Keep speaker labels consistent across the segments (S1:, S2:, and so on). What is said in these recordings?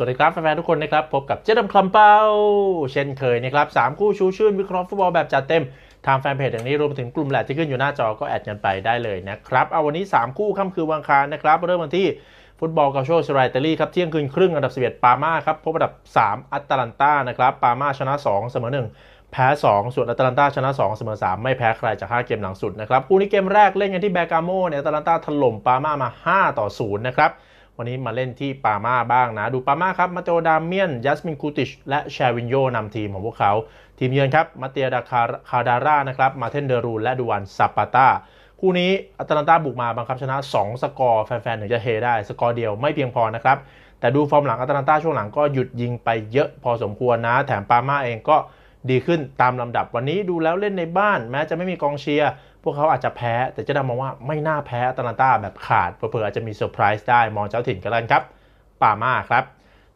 S1: สวัสดีครับแฟนๆทุกคนนะครับ พบกับเจดำคลำเป้า เช่นเคยนะครับสามคู่ชูชื่นวิเคราะห์ฟุตบอลแบบจัดเต็ม ทางแฟนเพจอย่างนี้รวมถึงกลุ่มแหละที่ขึ้นอยู่หน้าจอก็แอดกันไปได้เลยนะครับ เอาวันนี้ 3 คู่ค่ำคืนวันอังคารนะครับ เริ่มกันที่ฟุตบอลกาโชสไรเตอรี่ครับเที่ยงคืนครึ่งอันดับ11ปาม่าครับพบอันดับ 3 อัตแลนตานะครับปาม่าชนะ 2 เสมอ 1 แพ้ 2 ส่วนอัตแลนตาชนะ 2 เสมอ 3 ไม่แพ้ใครจาก 5 เกมหลังสุดนะครับคู่นี้เกมแรกเล่นกันที่แบกาโมเนี่ยอัตแลนตาถล่มปาม่ามา 5 ต่อ 0 นะครับ วันนี้มาเล่นที่ปาม่าบ้างนะ ดูปาม่าครับมาโตดามเมียนยัสมินคูติช และแชวินโยนำทีมของพวกเขา ทีมเยือนครับมาเตียดาคาคาดาร่านะครับมาเทนเดรูและดูวันซาปาตาคู่นี้อัตแลนตาบุกมาบังคับชนะ 2 สกอร์แฟนๆถึงจะเฮได้ สกอร์เดียวไม่เพียงพอนะครับ แต่ดูฟอร์มหลังอัตแลนตาช่วงหลังก็หยุดยิงไปเยอะพอสมควรนะ แถมปาม่าเองก็ ดีขึ้นตามลำดับวันนี้ดูแล้วเล่นในบ้าน แม้จะไม่มีกองเชียร์พวกเขาอาจจะแพ้ แต่จะดามองว่าไม่น่าแพ้อตแลนตาแบบขาดเผื่ออาจจะมีเซอร์ไพรส์ได้มองเจ้าถิ่นกันแล้วครับปาม่าครับ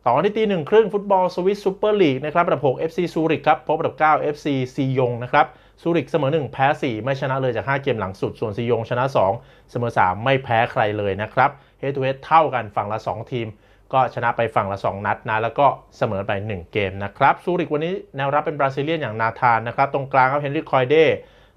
S1: ต่อที่ตีหนึ่งครึ่งฟุตบอลสวิสซูเปอร์ลีกนะครับอันดับ 6 FC ซูริกครับพบอันดับ 9 FC ซียงนะครับซูริกเสมอ 1 แพ้ 4 ไม่ชนะเลยจาก 5 เกมหลังสุด ส่วนซียงชนะ 2 เสมอ 3 ไม่แพ้ใครเลยนะครับเฮดทูเฮดเท่ากันฝั่งละ 2 ทีม ก็ชนะไปฝั่งละ 2 นัดนะ แล้วก็เสมอไป 1 เกมนะครับซูริกวันนี้แนวรับเป็นบราซิเลียนอย่างนาธานนะครับ ตรงกลางครับเฮนริคคอยเด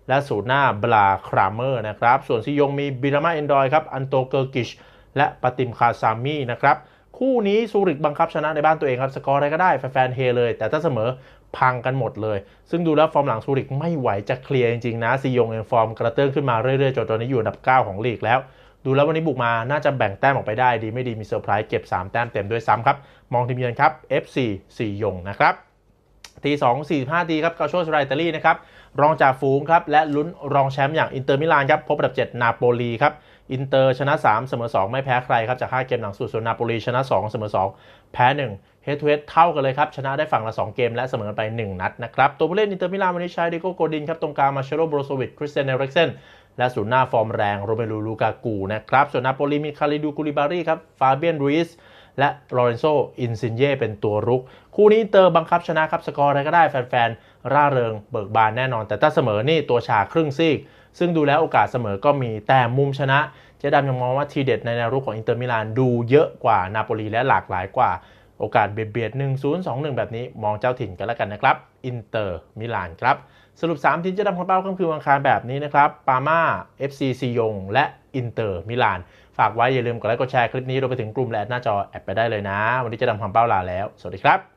S1: และศูนย์หน้าบลาครามเมอร์นะครับ ส่วนซียงมีบิรามาเอนดอยครับ อันโตเกอร์กิช และปติมคาซามีนะครับ คู่นี้ซูริกบังคับชนะในบ้านตัวเองครับ สกอร์อะไรก็ได้ แฟนๆเฮเลย แต่ถ้าเสมอพังกันหมดเลย ซึ่งดูแล้วฟอร์มหลังซูริกไม่ไหวจะเคลียร์จริงๆนะซียงเองฟอร์มกระเตื้องขึ้นมาเรื่อยๆจนตอนนี้อยู่อันดับ 9 ของลีกแล้ว ดูแล้ววันนี้บุกมาน่าจะแบ่งแต้มออกไปได้ดีไม่ดีมีเซอร์ไพรส์เก็บ 3 แต้มเต็มด้วยซ้ำครับ มองทีมเยือนครับ FC ซียงนะครับที2 45ทีครับกาโชสไรเตอรี่นะครับรองจากฝูงครับและลุ้นรองแชมป์อย่างอินเตอร์มิลานครับพบอันดับ7นาโปลีครับอินเตอร์ชนะ 3 เสมอ 2 ไม่แพ้ใครครับจาก5เกมหลังสุดส่วนนาโปลีชนะ 2 เสมอ 2 แพ้ 1 เฮดทูเฮดเท่ากันเลยครับ ชนะได้ฝั่งละ 2 เกมและเสมอไป 1 นัดนะครับ ตัวผู้เล่นอินเตอร์มิลานวันนี้ใช้ดิโกโกดินครับ ตรงกลางมาเชโรโบรโซวิชคริสเตนเอริกเซน และศูนย์หน้าฟอร์มแรงโรเมลูลูกากูนะครับส่วนนาโปลีมีคาริดูกุลิบารีครับฟาเบียนรูอิสและลอเรนโซอินซินเย่เป็นตัวรุก คู่นี้เตอร์บังคับชนะครับ สกอร์อะไรก็ได้แฟนๆ ร่าเริงเบิกบานแน่นอน แต่ถ้าเสมอนี่ตัวชาครึ่งซีก ซึ่งดูแล้วโอกาสเสมอก็มีแต่มุมชนะ เจ๊ดำยังมองว่าทีเด็ดในแนวรุกของอินเตอร์มิลานดูเยอะกว่านาโปลีและหลากหลายกว่า โอกาสเบียดๆ1 0 2 1 แบบนี้มองเจ้าถิ่นกันแล้วกันนะครับ อินเตอร์มิลานครับ สรุป 3 ทีมเจ๊ดำของเป้าก็คือวันอังคารแบบนี้นะครับ ปาม่า FC ซียง และอินเตอร์มิลาน ฝากไว้อย่าลืมกดไลค์กดแชร์คลิปนี้รวมไปถึงกลุ่มและหน้าจอแอดไปได้เลยนะ วันนี้เจะดำของเป้าลาแล้ว สวัสดีครับ